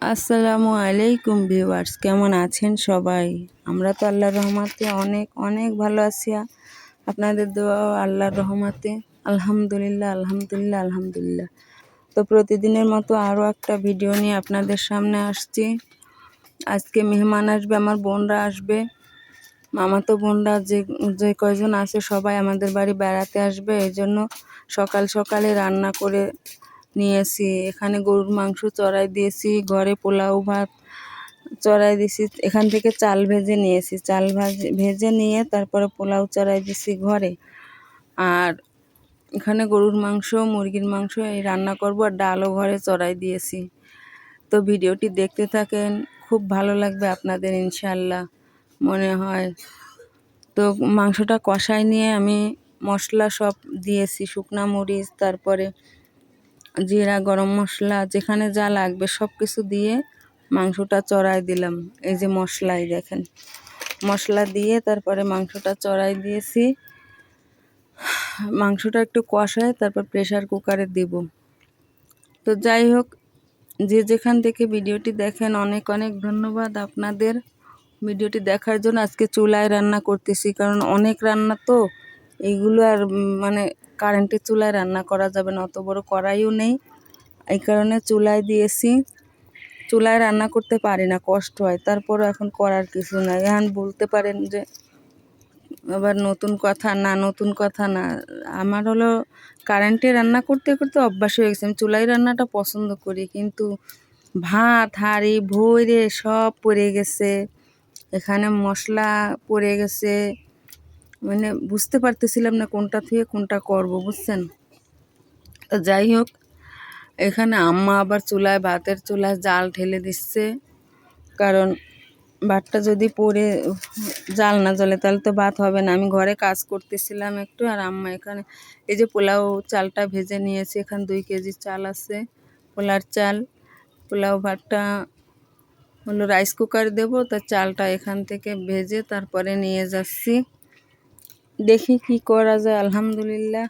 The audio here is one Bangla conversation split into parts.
আসসালামু আলাইকুম ভিউয়ার্স, কেমন আছেন সবাই? আমরা তো আল্লাহর রহমাতে অনেক অনেক ভালো আছি। আপনাদের দোয়া আল্লাহর রহমতে। আলহামদুলিল্লাহ আলহামদুলিল্লাহ আলহামদুলিল্লাহ। তো প্রতিদিনের মতো আরও একটা ভিডিও নিয়ে আপনাদের সামনে আসছি। আজকে মেহমান আসবে, আমার বোনরা আসবে। মামাতো বোনরা যে যে কয়জন আছে সবাই আমাদের বাড়ি বেড়াতে আসবে। এই জন্য সকাল সকালে রান্না করে নিয়েছি। এখানে গরুর মাংস চড়াই দিয়েছি, ঘরে পোলাও ভাত চড়াই দিয়েছি, এখান থেকে চাল ভেজে নিয়েছি। চাল ভাজে, ভেজে নিয়ে তারপরে পোলাও চড়াই দিয়েছি ঘরে। আর এখানে গরুর মাংস, মুরগির মাংস এই রান্না করব, আর ডালও ঘরে চড়াই দিয়েছি। তো ভিডিওটি দেখতে থাকেন, খুব ভালো লাগবে আপনাদের ইনশাল্লাহ মনে হয়। তো মাংসটা কষাই নিয়ে আমি মশলা সব দিয়েছি, শুকনা মরিচ, তারপরে জিরা, গরম মশলা, যেখানে যা লাগবে সব কিছু দিয়ে মাংসটা চড়াই দিলাম। এই যে মশলাই দেখেন। মশলা দিয়ে তারপরে মাংসটা চড়াই দিয়েছি। মাংসটা একটু কষায় তারপর প্রেশার কুকারে দিব। তো যাই হোক, যে যেখান থেকে ভিডিওটি দেখেন, অনেক অনেক ধন্যবাদ আপনাদের। ভিডিওটি দেখার জন্য আজকে চুলায় রান্না করতেছি, কারণ অনেক রান্না তো, এইগুলো আর মানে কারেন্টের চুলায় রান্না করা যাবে না, অত বড় কড়াইও নেই। এই কারণে চুলায় দিয়েছি। চুলায় রান্না করতে পারি না, কষ্ট হয়। তারপরও এখন করার কিছু নাই। এখন বলতে পারেন যে, আবার নতুন কথা, না নতুন কথা না। আমার হলো কারেন্টে রান্না করতে করতে অভ্যাস হয়ে গেছে। আমি চুলাই রান্নাটা পছন্দ করি, কিন্তু ভাত, হাঁড়ি ভরে সব পড়ে গেছে। এখানে মশলা পড়ে গেছে। মানে বুঝতে পারতেছিলাম না কোনটা থেকে কোনটা করব, বুঝছেন? তো যাই হোক, এখানে আম্মা আবার চুলায় ভাতের চুলায় জাল ঢেলে দিচ্ছে। কারণ ভাতটা যদি পরে জাল না জ্বলে তাহলে তো ভাত হবে না। আমি ঘরে কাজ করতেছিলাম একটু আর আম্মা এখানে, এই যে পোলাও চালটা ভেজে নিয়েছি, এখানে দুই কেজি চাল আছে, পোলার চাল। পোলাও ভাতটা হলো রাইস কুকার দেবো, তা চালটা এখান থেকে ভেজে তারপরে নিয়ে যাচ্ছি। দেখি কি করা যায়, আলহামদুলিল্লাহ।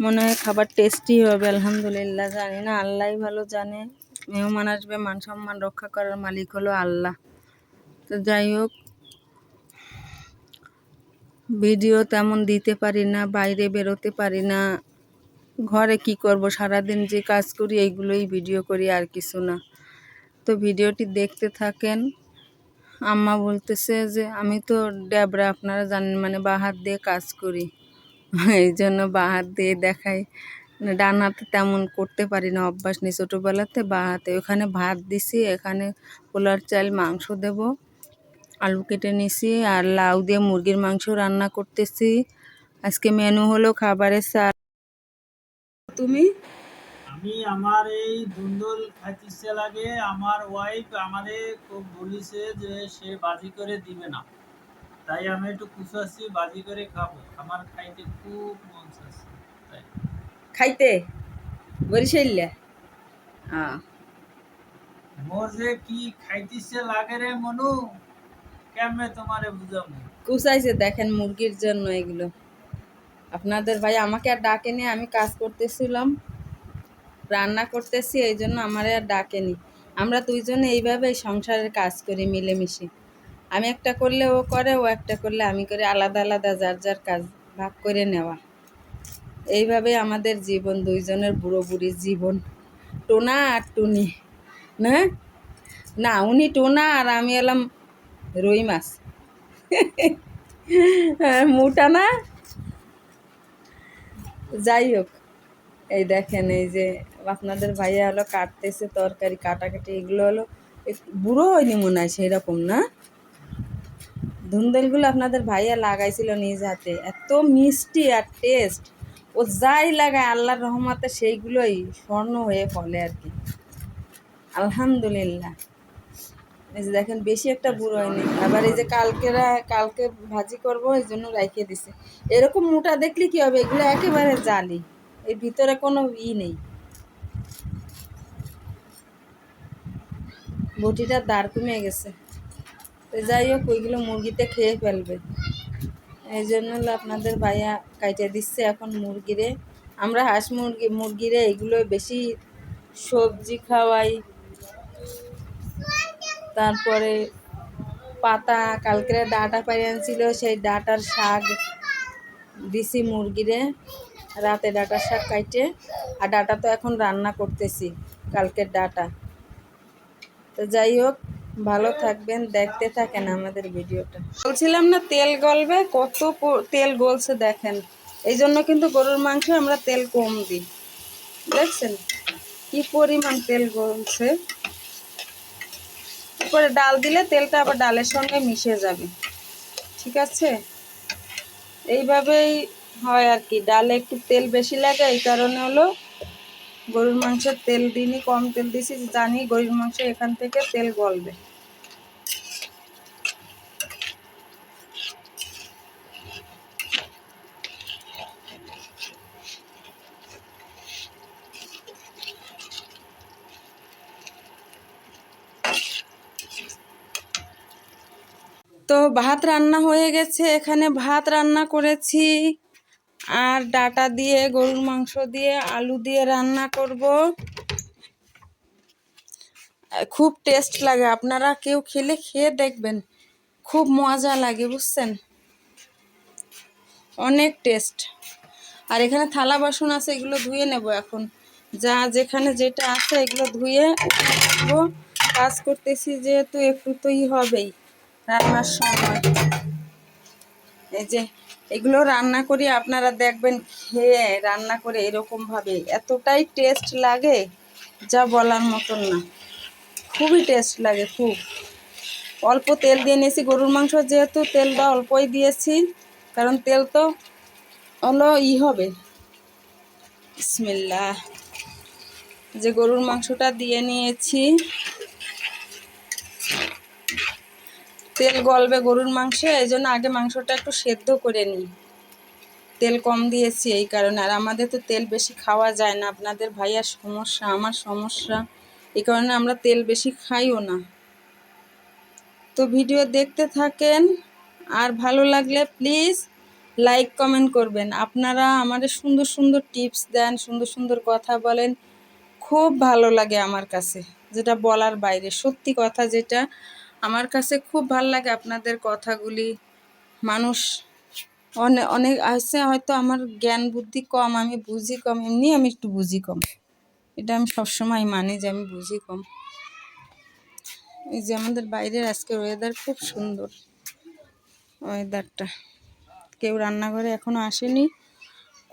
মনে হয় খাবার টেস্টি হবে, আলহামদুলিল্লাহ, জানি না, আল্লাহ ভালো জানে। মেহমান আসবে, মান সম্মান রক্ষা করার মালিক হলো আল্লাহ। তো যাই হোক, ভিডিও তেমন দিতে পারি না, বাইরে বেরোতে পারি না। ঘরে কি করব, সারাদিন যে কাজ করি, এইগুলোই ভিডিও করি, আর কিছু না। তো ভিডিওটি দেখতে থাকেন। আম্মা বলতেছে যে, আমি তো ড্যাবরা, আপনারা জানেন মানে বা হাত দিয়ে কাজ করি। এই জন্য বা হাত দিয়ে দেখাই। ডান হাতে তেমন করতে পারি না, অভ্যাস নেই ছোটোবেলাতে। বা হাতে ওখানে ভাত দিছি, এখানে পোলার চাল, মাংস দেব, আলু কেটে নিছি, আর লাউ দিয়ে মুরগির মাংস রান্না করতেছি। আজকে মেনু হলো খাবারের চাল তুমি? আমি আমার এই ধুন্দুল খাইতে ইচ্ছে লাগে আমার ওয়াইফ আমারে খুব বলিছে যে সে বাজি করে দিবে না। তাই আমি একটু কুচাচ্ছি বাজি করে খাব। আমার খাইতে খুব মন চাচ্ছে তাই। খাইতে? বরিশাইল্লা হ্যাঁ মোর যে কি খাইতেছে লাগে রে মনু কেমনে তোমারে বুঝাবো কুচাইছে দেখেন মুরগির জন্য এগুলো। আপনাদের ভাই আমাকে আর ডাকেনি আমি কাজ করতেছিলাম। রান্না করতেছি, এই জন্য আমার আর ডাকেনি। আমরা দুইজনে এইভাবে সংসারের কাজ করি মিলেমিশে। আমি একটা করলে ও করে, ও একটা করলে আমি করি, আলাদা আলাদা যার যার কাজ ভাগ করে নেওয়া। এইভাবে আমাদের জীবন, দুইজনের বুড়ো বুড়ির জীবন। টোনা আর টুনি, না? না, উনি টোনা আর আমি এলাম রুই মাছ। মোটা না? যাই হোক, এই দেখেন, এই যে আপনাদের ভাইয়া হলো কাটতেছে তরকারি, কাটাকাটি, এগুলো হলো বুড়ো হয়নি মনে হয় সেই রকম না? ধুন্দলগুলো আপনাদের ভাইয়া লাগাইছিল নিজ হাতে। এত মিষ্টি আর টেস্ট ও যাই লাগায়, আল্লাহর রহমতে সেইগুলোই স্বর্ণ হয়ে ফলে আর কি। আলহামদুলিল্লাহ। এই যে দেখেন, বেশি একটা বুড়ো হয়নি। আবার এই যে কালকেরা, কালকে ভাজি করব, এই জন্য রাইখে দিছে। এরকম মোটা দেখলে কি হবে? এগুলো একেবারে জালি। এর ভিতরে কোনো ই নেই। বটিটা দাঁড় কমে গেছে। তো যাই হোক, ওইগুলো মুরগিতে খেয়ে ফেলবে। এই জন্য আপনাদের ভাইয়া কাইটে দিচ্ছে এখন মুরগিরে। আমরা হাঁস মুরগি, মুরগিরে এগুলো বেশি সবজি খাওয়াই। তারপরে পাতা কালকে ডাটা পাই আনছিল, সেই ডাটার শাক দিছি মুরগিরে, রাতে ডাটার শাক কাইটে। আর ডাটা তো এখন রান্না করতেছি, কালকের ডাটা। তো যাই হোক, ভালো থাকবেন, দেখতে থাকেন আমাদের ভিডিওটা। বলছিলাম না, তেল গলবে, কত তেল গলছে দেখেন। এই জন্য কিন্তু গরুর মাংস আমরা তেল কম দিই। দেখছেন? কি পরিমাণ তেল গলছে। তারপরে ডাল দিলে তেলটা আবার ডালের সঙ্গে মিশে যাবে। ঠিক আছে? এইভাবেই হয় আর কি। ডালে একটু তেল বেশি লাগে এই কারণে হলো গরুর মাংসের তেল দিনই কম তেল দিছি জানি গরুর মাংস এখান থেকে তেল গলবে। তো ভাত রান্না হয়ে গেছে, এখানে ভাত রান্না করেছি। আর ডাটা দিয়ে, গরুর মাংস দিয়ে, আলু দিয়ে রান্না করব। খুব টেস্ট লাগে। আপনারা কেউ খেলে খেয়ে দেখবেন। খুব মজা লাগে, বুঝছেন? অনেক টেস্ট। আর এখানে থালা বাসন আছে, এগুলো ধুয়ে নেব এখন। যা যেখানে যেটা আছে, এগুলো ধুয়ে রাখব। কাজ করতেছি যেহেতু একটু তো ই হবেই রান্নার সময়। এই যে এগুলো রান্না করি আপনারা দেখবেন খেয়ে রান্না করে এরকম ভাবে এতটাই টেস্ট লাগে, যা বলার মতন না। খুবই টেস্ট লাগে, খুব। অল্প তেল দিয়ে নিয়েছি, গরুর মাংস যেহেতু তেলটা অল্পই দিয়েছি, কারণ তেল তো হলো ই হবে। বিসমিল্লাহ। যে গরুর মাংসটা দিয়ে নিয়েছি তেল গলবে গরুর মাংসে, এই জন্য আগে মাংসটা একটু সেদ্ধ করে নিই। তেল কম দিয়েছি এই কারণে। আর আমাদের তো তেল বেশি খাওয়া যায় না। আপনাদের ভাইয়ার সমস্যা, আমার সমস্যা। এই কারণে আমরা তেল বেশি খাইও না। তো ভিডিও দেখতে থাকেন। আর ভালো লাগলে প্লিজ লাইক, কমেন্ট করবেন। আপনারা আমাদের সুন্দর সুন্দর টিপস দেন, সুন্দর সুন্দর কথা বলেন। খুব ভালো লাগে আমার কাছে, যেটা বলার বাইরে। সত্যি কথা যেটা আমার কাছে খুব ভালো লাগে আপনাদের কথাগুলি। মানুষ অনেক অনেক আছে হয়তো আমার জ্ঞান বুদ্ধি কম, আমি বুঝি কম, এমনি আমি একটু বুঝি কম। এটা আমি সবসময় মানি যে আমি বুঝি কম। এই যে আমাদের বাইরের আজকে ওয়েদার খুব সুন্দর। ওয়েদারটা কেউ রান্নাঘরে এখনও আসেনি।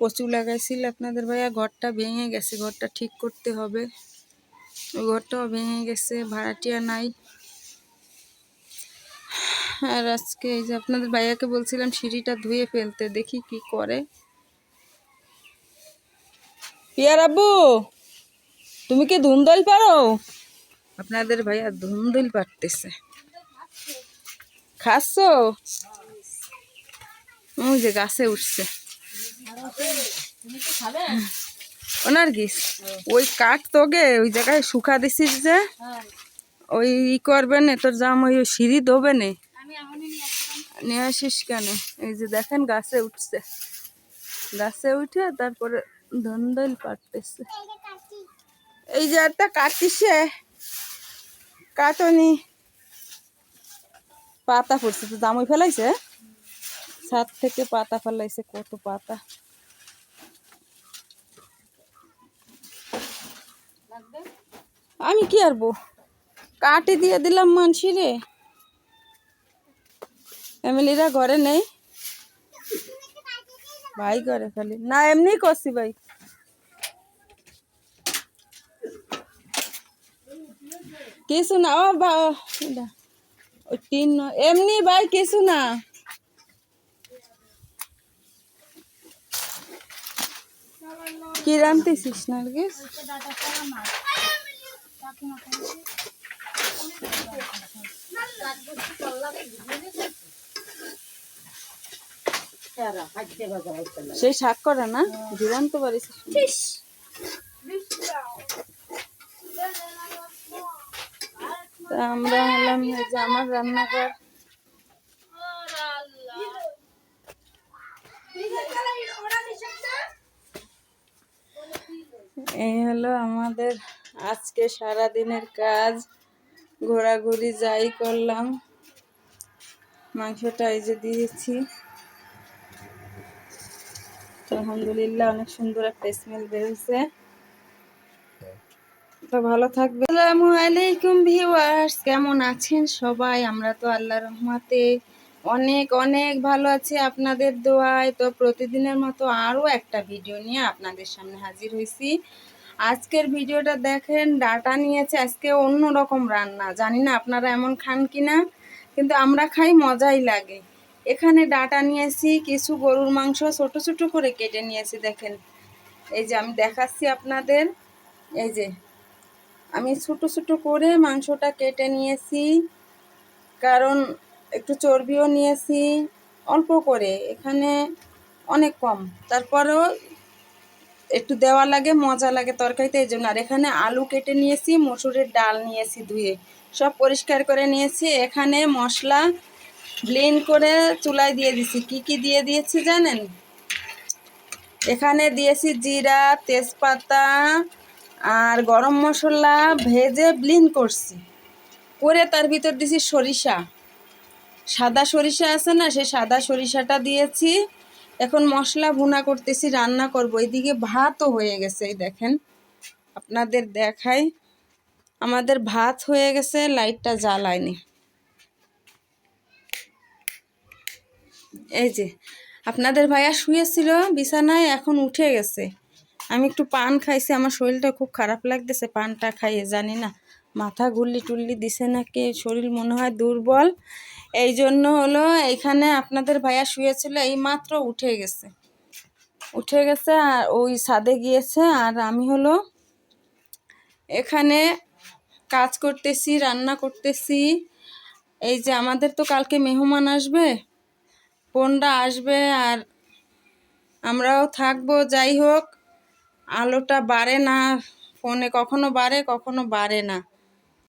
কচু লাগাইছিল আপনাদের ভাইয়া, ঘরটা ভেঙে গেছে, ঘরটা ঠিক করতে হবে। ওই ঘরটাও ভেঙে গেছে, ভাড়াটিয়া নাই। আর আজকে এই যে আপনাদের ভাইয়াকে বলছিলাম সিঁড়িটা ধুয়ে ফেলতে দেখি কি করে। পিয়ার আব্বু তুমি কি ধুন্দল পারো? আপনাদের ভাইয়া ধুন্দল পারতেছে। খাচ্ছো? ওই যে গাছে উঠছে। ওনার গিস ওই কাঠ তোগে ওই জায়গায় শুকা দিছিস যে ওই ই করবে না তোর জাম ওই সিঁড়ি দোবে না। নিয়ে আসিস কেন? এই যে দেখেন গাছে উঠছে। গাছে উঠে তারপরে ধন্দল পাটতেছে এই যে একটা কাটিসে কাটনি। পাতা পড়ছে তো জামুই ফেলাইছে? ছাদ থেকে পাতা ফেলাইছে কত পাতা। আমি কি আরবো কাটে দিয়ে দিলাম মানসি রে ফ্যামিলিরা ঘরে নেই। ভাই করে খালি। না এমনি করছি ভাই। কিছু না, ও টিন এমনি ভাই কিছু না। কি রানতেছিস নার্গিস সেই শাক করা না? দিলাম তো পারিস তা আমরা হলাম যে আমার রান্নাঘর। এই হলো আমাদের আজকে সারা দিনের কাজ। ঘোরাঘুরি যাই করলাম। মাংসটা এই যে দিয়েছি। তো আলহামদুলিল্লাহ, অনেক সুন্দর একটা স্মেল বেরোচ্ছে তো ভালো থাকবে আসসালামু আলাইকুম ভিউয়ার্স কেমন আছেন সবাই? আমরা তো আল্লাহর রহমতে অনেক অনেক ভালো আছি আপনাদের দোয়ায়। তো প্রতিদিনের মতো আরও একটা ভিডিও নিয়ে আপনাদের সামনে হাজির হয়েছি আজকের ভিডিওটা দেখেন, ডাটা নিয়েছে আজকে অন্য রকম রান্না। জানি না আপনারা এমন খান কি না কিন্তু আমরা খাই মজাই লাগে। এখানে ডাটা নিয়েছি কিছু গরুর মাংস ছোট ছোট করে কেটে নিয়েছি দেখেন। এই যে আমি দেখাচ্ছি আপনাদের, এই যে আমি ছোট ছোট করে মাংসটা কেটে নিয়েছি কারণ একটু চর্বিও নিয়েছি অল্প করে, এখানে অনেক কম। তারপরেও একটু দেওয়া লাগে, মজা লাগে তরকারিতে, এই জন্য। আর এখানে আলু কেটে নিয়েছি মসুরের ডাল নিয়েছি ধুয়ে। সব পরিষ্কার করে নিয়েছি এখানে মশলা ব্লেন্ড করে চুলায় দিয়ে দিছি। কি কি দিয়ে দিয়েছি জানেন? এখানে দিয়েছি জিরা, তেজপাতা আর গরম মশলা ভেজে ব্লিন করছি। করে তার ভিতর দিয়েছি সরিষা। সাদা সরিষা আছে না, সেই সাদা সরিষাটা দিয়েছি। এখন মশলা ভুনা করতেছি, রান্না করব। এইদিকে ভাতও হয়ে গেছে, এই দেখেন। আপনাদের দেখাই। আমাদের ভাত হয়ে গেছে, লাইটটা জ্বালায়নি। এই যে, আপনাদের ভাইয়া শুয়েছিল, বিছানায় এখন উঠে গেছে। আমি একটু পান খাইছি, আমার শরীরটা খুব খারাপ লাগতেছে, পানটা খাইয়ে জানি না। মাথা ঘুরলি টুল্লি দিছে নাকি, শরীর মনে হয় দুর্বল। এই জন্য হলো এখানে আপনাদের ভাইয়া শুয়েছিল, এই মাত্র উঠে গেছে। উঠে গেছে আর ওই ছাদে গিয়েছে আর আমি হলো এখানে কাজ করতেছি, রান্না করতেছি। এই যে, আমাদের তো কালকে মেহমান আসবে। বোনরা আসবে আর আমরাও থাকব। যাই হোক, আলোটা বাড়ে না, ফোনে কখনো বাড়ে কখনো বাড়ে না।